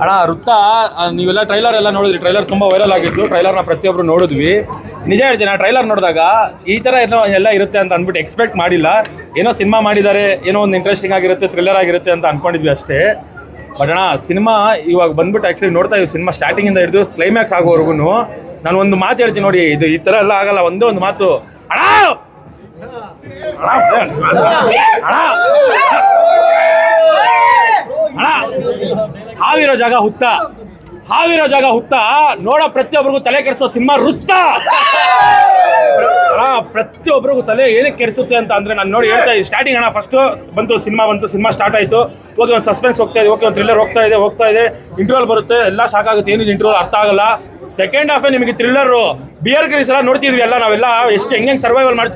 ಅಣ್ಣ ವೃತ್ತ ನೀವೆಲ್ಲ ಟ್ರೈಲರ್ ಎಲ್ಲ ನೋಡಿದ್ರಿ ಟ್ರೈಲರ್ ತುಂಬ ವೈರಲ್ ಆಗಿತ್ತು ಟ್ರೈಲರ್ನ ಪ್ರತಿಯೊಬ್ಬರು ನೋಡಿದ್ವಿ ನಿಜ ಹೇಳ್ತೀನಿ ಟ್ರೈಲರ್ ನೋಡಿದಾಗ ಈ ತರ ಏನೋ ಎಲ್ಲ ಇರುತ್ತೆ ಅಂತ ಅಂದ್ಬಿಟ್ಟು ಎಕ್ಸ್ಪೆಕ್ಟ್ ಮಾಡಿಲ್ಲ ಏನೋ ಸಿನಿಮಾ ಮಾಡಿದ್ದಾರೆ ಏನೋ ಒಂದು ಇಂಟ್ರೆಸ್ಟಿಂಗ್ ಆಗಿರುತ್ತೆ ಥ್ರಿಲ್ಲರ್ ಆಗಿರುತ್ತೆ ಅಂತ ಅನ್ಕೊಂಡಿದ್ವಿ ಅಷ್ಟೇ ಬಟ್ ಅಣ್ಣ ಸಿನಿಮಾ ಇವಾಗ ಬಂದ್ಬಿಟ್ಟು ಆ್ಯಕ್ಚುಲಿ ನೋಡ್ತಾ ಇದ್ದೀವಿ ಸಿನಿಮಾ ಸ್ಟಾರ್ಟಿಂಗಿಂದ ಹಿಡಿದು ಕ್ಲೈಮ್ಯಾಕ್ಸ್ ಆಗೋವರೆಗೂ ನಾನು ಒಂದು ಮಾತು ಹೇಳ್ತೀನಿ ನೋಡಿ ಇದು ಈ ಥರ ಎಲ್ಲ ಆಗಲ್ಲ ಒಂದೇ ಒಂದು ಮಾತು ಅಣ್ಣ ಹಾವಿರೋ ಜಾಗ ಹುತ್ತ. ಹಾವಿರೋ ಜಾಗ ಹುತ್ತ. ನೋಡೋ ಪ್ರತಿಯೊಬ್ಬರಿಗೂ ತಲೆ ಕೆಡಿಸೋ ಸಿನಿಮಾ ವೃತ್ತ. ಪ್ರತಿಯೊಬ್ಬರಿಗೂ ತಲೆ ಏನಕ್ಕೆ ಕೆಡಿಸುತ್ತೆ ಅಂತ ಅಂದ್ರೆ ನಾನು ನೋಡಿ ಹೇಳ್ತಾ ಇದ್ದೀನಿ. ಸ್ಟಾರ್ಟಿಂಗ್ ಅಣ್ಣ ಫಸ್ಟ್ ಬಂತು, ಸಿನಿಮಾ ಬಂತು, ಸಿನಿಮಾ ಸ್ಟಾರ್ಟ್ ಆಯ್ತು. ಓಕೆ ಒಂದು ಸಸ್ಪೆನ್ಸ್ ಹೋಗ್ತಾ ಇದೆ ಓಕೆ ಒಂದು ಥ್ರಿಲ್ಲರ್ ಹೋಗ್ತಾ ಇದೆ ಹೋಗ್ತಾ ಇದೆ. ಇಂಟರ್ವಲ್ ಬರುತ್ತೆ, ಎಲ್ಲ ಶಾಕ್ ಆಗುತ್ತೆ, ಏನಿದೆ ಇಂಟರ್ವಲ್ ಅರ್ಥ ಆಗಲ್ಲ. ಸೆಕೆಂಡ್ ಹಾಫೇ ನಿಮಗೆ ಥ್ರಿಲ್ಲರು ಬಿಯರ್ ಗ್ರೀಸ್ ಎಲ್ಲ ನೋಡ್ತಿದ್ವಿ ಎಲ್ಲ ನಾವೆಲ್ಲ. ಎಷ್ಟು ಹೆಂಗೆ ಸರ್ವೈವಲ್ ಮಾಡಿ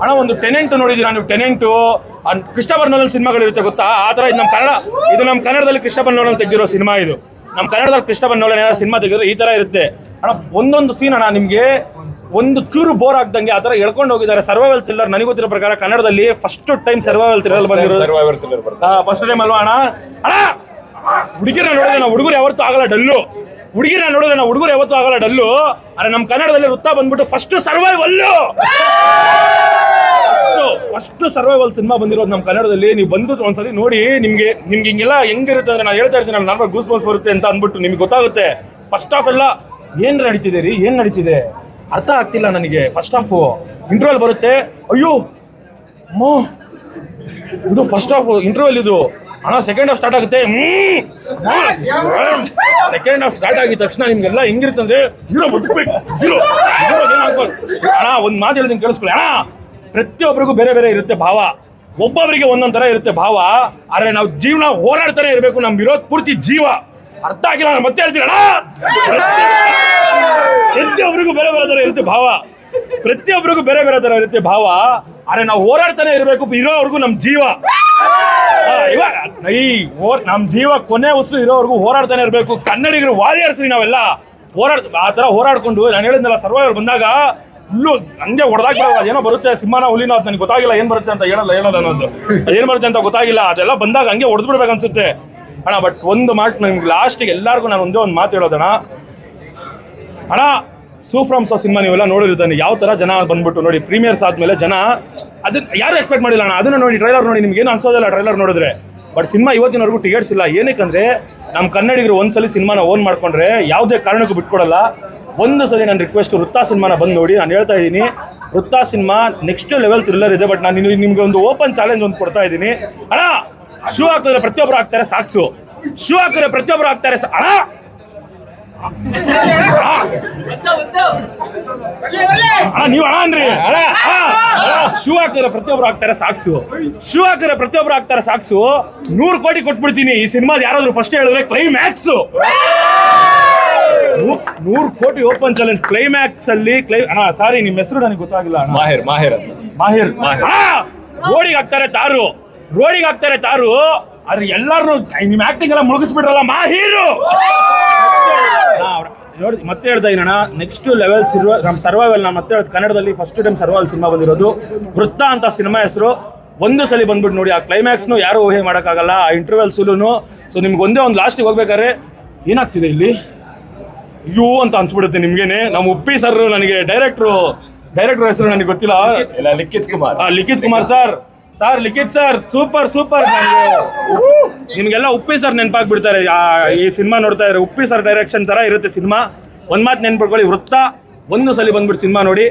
ಅಣ್ಣ ಒಂದು ಟೆನೆಂಟ್ ನೋಡಿದೀರಾ ನೀವು? ಟೆನೆಂಟು ಕ್ರಿಸ್ಟಫರ್ ನೋಲನ್ ಸಿನಿಮಾಗಳಿರುತ್ತೆ ಗೊತ್ತಾ? ಆ ಥರ ಇದು ನಮ್ಮ ಕನ್ನಡ ಇದು ನಮ್ಮ ಕನ್ನಡದಲ್ಲಿ ಕ್ರಿಸ್ಟಫರ್ ನೋಲನ್ ತೆಗೆದಿರೋ ಸಿನಿಮಾ ಇದು. ನಮ್ಮ ಕನ್ನಡದಲ್ಲಿ ಕ್ರಿಸ್ಟಫರ್ ನೋಲನ್ ಏನಾದ್ರು ಸಿನಿಮಾ ತೆಗೆದ್ರೆ ಈ ಥರ ಇರುತ್ತೆ. ಅಣ್ಣ ಒಂದೊಂದು ಸೀನ್ ಅಣ್ಣ ನಿಮಗೆ ಒಂದು ಚೂರು ಬೋರ್ ಆಗ್ದಂಗೆ ಆ ಥರ ಎಳ್ಕೊಂಡು ಹೋಗಿದ್ದಾರೆ. ಸರ್ವೈವಲ್ ಥ್ರಿಲ್ಲರ್ ನನಗೆ ಗೊತ್ತಿರೋ ಪ್ರಕಾರ ಕನ್ನಡದಲ್ಲಿ ಫಸ್ಟ್ ಟೈಮ್ ಸರ್ವೈವಲ್ ಥ್ರಿಲ್ಲರ್ ಬಂದಿರೋ ಸರ್ವೈವಲ್ ಥ್ರಿಲ್ಲರ್ ಬರ್ತಾ ಫಸ್ಟ್ ಟೈಮ್ ಅಲ್ವಾ ಅಣ್ಣ? ಅಣ್ಣ ಹುಡುಗಿರ ನೋಡಿದ್ರೆ ನಾವು ಹುಡುಗರು ಯಾವತ್ತೂ ಆಗಲ್ಲ ಡಲ್ಲು. ಹುಡುಗಿರ ನೋಡಿದ್ರೆ ನಾವು ಹುಡುಗರು ಯಾವತ್ತೂ ಆಗಲ್ಲ ಡಲ್ಲು. ಅರೆ ನಮ್ಮ ಕನ್ನಡದಲ್ಲಿ ವೃತ್ತ ಬಂದ್ಬಿಟ್ಟು first survival first survival cinema ಬಂದಿರೋದು ನಮ್ಮ ಕನ್ನಡದಲ್ಲಿ. ನೀವು ಬಂದು ಒಂದ್ಸರಿ ನೋಡಿ, ನಿಮಗೆ, ನಿಮ್ಗೆ ಹಿಂಗೆಲ್ಲ ಹೆಂಗಿರುತ್ತೆ ಅಂದ್ರೆ ನಾನು ಹೇಳ್ತಾ ಇರ್ತೀನಿ ನಾನು ಗೂಸ್ ಬಾಸ್ ಬರುತ್ತೆ ಅಂತ ಅಂದ್ಬಿಟ್ಟು ನಿಮ್ಗೆ ಗೊತ್ತಾಗುತ್ತೆ. ಫಸ್ಟ್ ಆಫ್ ಎಲ್ಲ ಏನು ನಡೀತಿದೆ ರೀ? ಏನು ನಡೀತಿದೆ? ಅರ್ಥ ಆಗ್ತಿಲ್ಲ ನನಗೆ. ಫಸ್ಟ್ ಹಾಫು ಇಂಟರ್ವಲ್ ಬರುತ್ತೆ, ಅಯ್ಯೋ ಮೋ ಇದು ಫಸ್ಟ್ ಹಾಫ್ ಇಂಟ್ರೋಲ್ ಇದು. ಅಣ್ಣ ಸೆಕೆಂಡ್ ಹಾಫ್ ಸ್ಟಾರ್ಟ್ ಆಗುತ್ತೆ. ಸೆಕೆಂಡ್ ಹಾಫ್ ಸ್ಟಾರ್ಟ್ ಆಗಿದ ತಕ್ಷಣ ನಿಮ್ಗೆಲ್ಲ ಹೆಂಗಿರುತ್ತೆ ಅಂದ್ರೆ, ಹೀರೋ ಬದುಕ್ಬೇಕು, ಹೀರೋ. ಹೀರೋ ಅಣ್ಣ, ಒಂದು ಮಾತು ಹೇಳಿದ್ರೆ ಕೇಳಿಸ್ಕೊಳ್ಳಿ. ಅಣ್ಣ ಪ್ರತಿಯೊಬ್ಬರಿಗೂ ಬೇರೆ ಬೇರೆ ಇರುತ್ತೆ ಭಾವ. ಒಬ್ಬೊಬ್ಬರಿಗೆ ಒಂದೊಂದು ಥರ ಇರುತ್ತೆ ಭಾವ. ಆದರೆ ನಾವು ಜೀವನ ಹೋರಾಡ್ತಾನೆ ಇರಬೇಕು. ನಮ್ಮ ವಿರೋಧ ಪೂರ್ತಿ ಜೀವ. ಅರ್ಥ ಆಗಿಲ್ಲ, ನಾನು ಮತ್ತೆ ಹೇಳ್ತೀನಿ ಪ್ರತಿಯೊಬ್ಬರಿಗೂ ಬೇರೆ ಬೇರೆ ಥರ ಇರುತ್ತೆ ಭಾವ. ಪ್ರತಿಯೊಬ್ಬರಿಗೂ ಬೇರೆ ಬೇರೆ ಥರ ಇರುತ್ತೆ ಭಾವ. ಆದ್ರೆ ನಾವು ಹೋರಾಡ್ತಾನೆ ಇರಬೇಕು. ಇರೋವರೆಗೂ ನಮ್ಮ ಜೀವ. ಇವಾಗ ಈ ನಮ್ಮ ನಮ್ ಜೀವ ಕೊನೆ ಉಸಿರು ಇರೋವರೆಗೂ ಹೋರಾಡ್ತಾನೆ ಇರಬೇಕು. ಕನ್ನಡಿಗರು ವಾರಿಯರ್ಸ್ ನಾವೆಲ್ಲ. ಹೋರಾಡ್, ಆ ತರ ಹೋರಾಡ್ಕೊಂಡು, ನಾನು ಹೇಳಿದ್ನಲ್ಲ ಸರ್ವೈವರ್ ಬಂದಾಗ ಫುಲ್ಲು ಹಂಗೆ ಹೊಡೆದಾಕಿ ಏನೋ ಬರುತ್ತೆ, ಸಿಂಹನ ಹುಲಿನ ಅದು ನನಗೆ ಗೊತ್ತಾಗಿಲ್ಲ, ಏನು ಬರುತ್ತೆ ಅಂತ ಹೇಳಲ್ಲ ಹೇಳಲ್ಲ ಅನ್ನೋದು. ಏನು ಬರುತ್ತೆ ಅಂತ ಗೊತ್ತಾಗಿಲ್ಲ. ಅದೆಲ್ಲ ಬಂದಾಗ ಹಂಗೆ ಹೊಡೆದು ಅನ್ಸುತ್ತೆ. ಅಣ್ಣ ಬಟ್ ಒಂದು ಮಾತು ನಿಮ್ಗೆ ಲಾಸ್ಟಿಗೆ ಎಲ್ಲರಿಗೂ ನಾನು ಒಂದೇ ಒಂದು ಮಾತು ಹೇಳೋದಣ್ಣ ಅಣ್ಣ. ಸೂಫ್ರಮ್ಸ್ ಸಿನಿಮಾ ನೀವೆಲ್ಲ ನೋಡಿರ್ತಾನೆ. ಯಾವ ತರ ಜನ ಬಂದ್ಬಿಟ್ಟು ನೋಡಿ ಪ್ರೀಮಿಯರ್ಸ್ ಆದ್ಮೇಲೆ ಜನ ಅದನ್ನ ಯಾರು ಎಕ್ಸ್ಪೆಕ್ಟ್ ಮಾಡಿಲ್ಲ ಅಣ್ಣ? ಅದನ್ನ ನೋಡಿ ಟ್ರೈಲರ್ ನೋಡಿ, ನಿಮ್ಗೆ ಏನು ಅನ್ಸೋದಿಲ್ಲ ಟ್ರೈಲರ್ ನೋಡಿದ್ರೆ. ಬಟ್ ಸಿನಿಮಾ ಇವತ್ತಿನವರೆಗೂ ಟಿಕೆಟ್ಸ್ ಇಲ್ಲ. ಏನಕ್ಕಂದ್ರೆ ನಮ್ಮ ಕನ್ನಡಿಗರು ಒಂದ್ಸಲಿ ಸಿನಿಮಾನ ಓನ್ ಮಾಡ್ಕೊಂಡ್ರೆ ಯಾವುದೇ ಕಾರಣಕ್ಕೂ ಬಿಟ್ಕೊಡಲ್ಲ. ಒಂದು ಸಲ ನನ್ನ ರಿಕ್ವೆಸ್ಟ್ ವೃತ್ತಾ ಸಿನಿಮಾನ ಬಂದು ನೋಡಿ ನಾನು ಹೇಳ್ತಾ ಇದ್ದೀನಿ Vritta cinema next level thriller ಇದೆ ಬಟ್ ನಾನು ನಿಮಗೆ ಒಂದು ಓಪನ್ ಚಾಲೆಂಜ್ ಒಂದು ಕೊಡ್ತಾ ಇದ್ದೀನಿ. ಅಣ್ಣ ಶೂ ಹಾಕಿದ್ರೆ ಪ್ರತಿಯೊಬ್ಬರು ಹಾಕ್ತಾರೆ ಸಾಕ್ಸು. ಶೂ ಹಾಕಿದ್ರೆ ಪ್ರತಿಯೊಬ್ಬರು ಹಾಕ್ತಾರೆ ಅಣ್ಣ! ಅಣ್ಣ ನೀವು ಅಣ್ಣ ಅನ್ರಿ ಅಣ್ಣ! ಶೂ ಹಾಕಿದ್ರೆ ಪ್ರತಿಯೊಬ್ರು ಹಾಕ್ತಾರೆ ಸಾಕ್ಸು. ಶೂ ಹಾಕಿದ್ರೆ ಪ್ರತಿಯೊಬ್ರು ಹಾಕ್ತಾರೆ ಸಾಕ್ಸು. ನೂರು ಕೋಟಿ ಕೊಟ್ಬಿಡ್ತೀನಿ. ಈ ಸಿನಿಮಾದ ಯಾರಾದ್ರೂ ಫಸ್ಟ್ ಹೇಳಿದ್ರೆ ಕ್ಲೈಮ್ಯಾಕ್ಸ್ ನೂರು ಕೋಟಿ ಓಪನ್ ಚಾಲೆಂಜ್ ಕ್ಲೈಮ್ಯಾಕ್ಸ್ ಅಲ್ಲಿ ಕ್ಲೈ ಹಾ ಸಾರಿ ನಿಮ್ಮ ಹೆಸರು ನನಗೆ ಗೊತ್ತಾಗಿಲ್ಲ ಅಣ್ಣ. ಮಾಹಿರ್ ಮಾಹಿರ್. ಮಾಹಿರ್. ರೋಡಿಗೆ ಹಾಕ್ತಾರೆ ತಾರು. ರೋಡಿಗೆ ಹಾಕ್ತಾರೆ ತಾರು. ಆದ್ರೆ ಎಲ್ಲಾರು ನಿಮ್ ಆಕ್ಟಿಂಗ್ ಎಲ್ಲ ಮುಳುಗಿಸ್ಬಿಟ್ರಲ್ಲ ಮಾಹಿರು. ಅವ್ರ- ನೋಡಿ ಮತ್ತೆ ಹೇಳ್ತಾ ಇರೋಣ ನೆಕ್ಸ್ಟ್ ಲೆವೆಲ್ ಸಿರ್ವ ನಮ್ಮ ಸರ್ವೈವಲ್ ನಾನು ಮತ್ತೆ ಹೇಳೋದು ಕನ್ನಡದಲ್ಲಿ ಫಸ್ಟ್ ಟೈಮ್ ಸರ್ವೈವಲ್ ಸಿನಿಮಾ ಬಂದಿರೋದು ವೃತ್ತ ಅಂತ ಸಿನಿಮಾ ಹೆಸರು. ಒಂದು ಸಲ ಬಂದ್ಬಿಟ್ಟು ನೋಡಿ ಆ ಕ್ಲೈಮ್ಯಾಕ್ಸ್ನು ಯಾರು ಊಹೆ ಮಾಡೋಕ್ಕಾಗಲ್ಲ ಆ ಇಂಟರ್ವೆಲ್ ಸುಲೂ ಸೊ ನಿಮ್ಗೆ ಒಂದೇ ಒಂದು ಲಾಸ್ಟಿಗೆ ಹೋಗ್ಬೇಕಾದ್ರೆ ಏನಾಗ್ತಿದೆ ಇಲ್ಲಿ? ಅಯ್ಯೋ ಅಂತ ಅನ್ಸ್ಬಿಡುತ್ತೆ ನಿಮ್ಗೇನೆ. ನಮ್ಮ ಉಪ್ಪಿ ಸರ್ ನನಗೆ ಡೈರೆಕ್ಟ್ರು ಡೈರೆಕ್ಟರ್ ಹೆಸರು ನನಗೆ ಗೊತ್ತಿಲ್ಲ. ಲಿಖಿತ್ ಕುಮಾರ್. ಆ, Likhith Kumar sir sir Likhith sir super super ನಿಮ್ಗೆಲ್ಲ ಉಪ್ಪಿ ಸರ್ ನೆನಪಾಗ್ಬಿಡ್ತಾರೆ. ಈ ಸಿನಿಮಾ ನೋಡ್ತಾ ಇದ್ರೆ ಉಪ್ಪಿ ಸರ್ ಡೈರೆಕ್ಷನ್ ತರ ಇರುತ್ತೆ ಸಿನಿಮಾ. ಒಂದ್ ಮಾತು ನೆನ್ಪಿಟ್ಕೊಳ್ಳಿ, ವೃತ್ತ. ಒಂದು ಸಲ ಬಂದ್ಬಿಟ್ಟು ಸಿನಿಮಾ ನೋಡಿ.